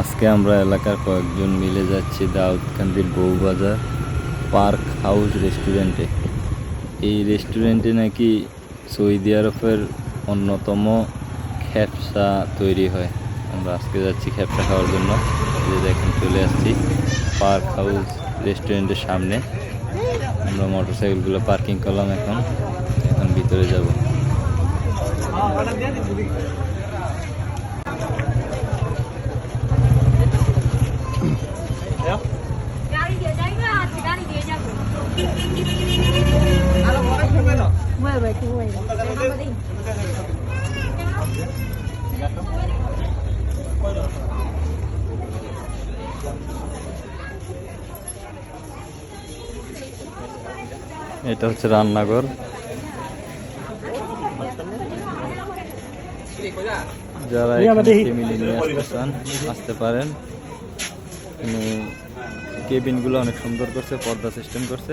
আজকে আমরা এলাকার কয়েকজন মিলে যাচ্ছি দাউদকান্দির বউবাজার পার্ক হাউস রেস্টুরেন্টে। এই রেস্টুরেন্টে নাকি সৌদি আরবের অন্যতম খ্যাপসা তৈরি হয়। আমরা আজকে যাচ্ছি খ্যাপসা খাওয়ার জন্য। যে দেখেন, চলে আসছি পার্ক হাউস রেস্টুরেন্টের সামনে। আমরা মোটরসাইকেলগুলো পার্কিং করলাম এখন। এখন ভিতরে যাব। এটা হচ্ছে রান্নাঘর। যারা এখানে ফ্যামিলি নিয়ে আসতে চান আসতে পারেন। কেবিনগুলো অনেক সুন্দর করছে পর্দা সিস্টেম করছে।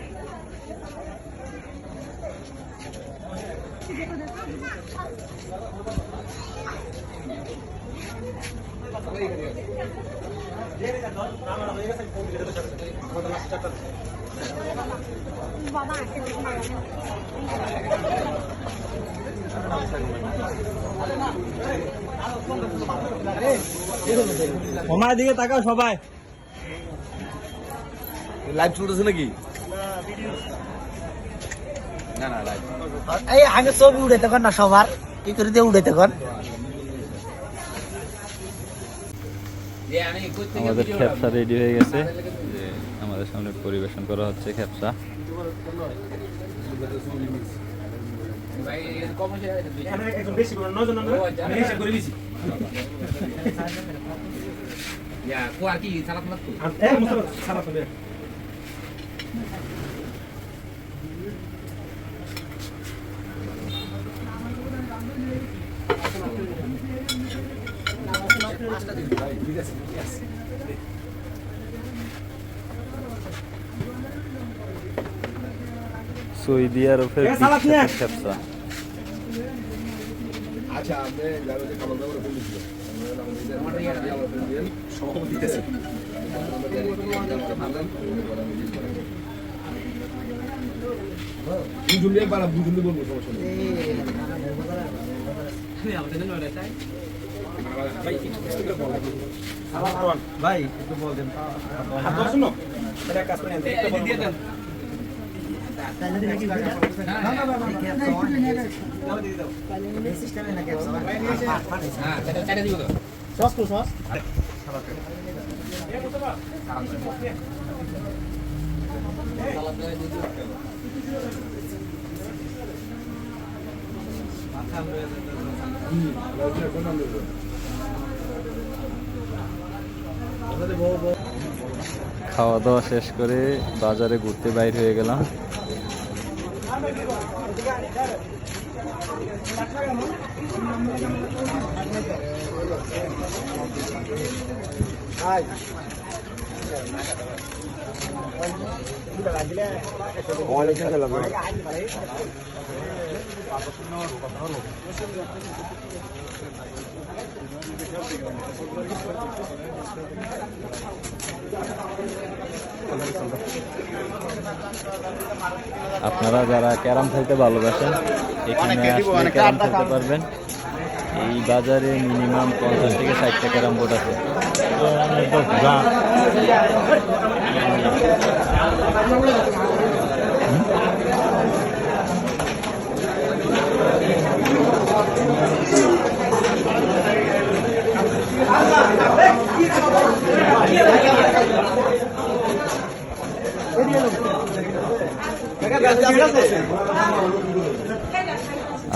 বাবা আমার দিকে তাকাও সবাই। লাইভ চলতেছে নাকি? এই আগে ছবি উঠে তখন না সবার। কি করে দিয়ে উঠে তখন আমাদের খেপসা রেডি হয়ে গেছে। আমাদের সামনে পরিবেশন করা হচ্ছে খেপসা এখানে সৌদি আরবের। খেপসা আচ্ছা আপনি যাবে যে খাবার দাবার ফোন দিছিল সভাপতি পারা বলব সমস্যা নেই ভাই একটু বলতেন হাত ধরছো না এটা কাজ করে আনতে একটা বড় বড়। সস তো। সস খাওয়া দাওয়া শেষ করে বাজারে ঘুরতে বাইর হয়ে গেলাম। আপনারা যারা ক্যারাম খেলতে ভালোবাসেন এখানে আসলে ক্যারাম খেলতে পারবেন। এই বাজারে মিনিমাম পঞ্চাশ থেকে ষাটটা ক্যারাম বোর্ড আছে।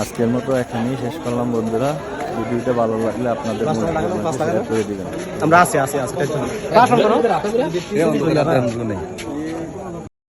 আজকের মতো এখানেই শেষ করলাম বন্ধুরা। ভিডিওটা ভালো লাগলে আপনাদের। করে দিবেন। আমরা আছি আছি আছি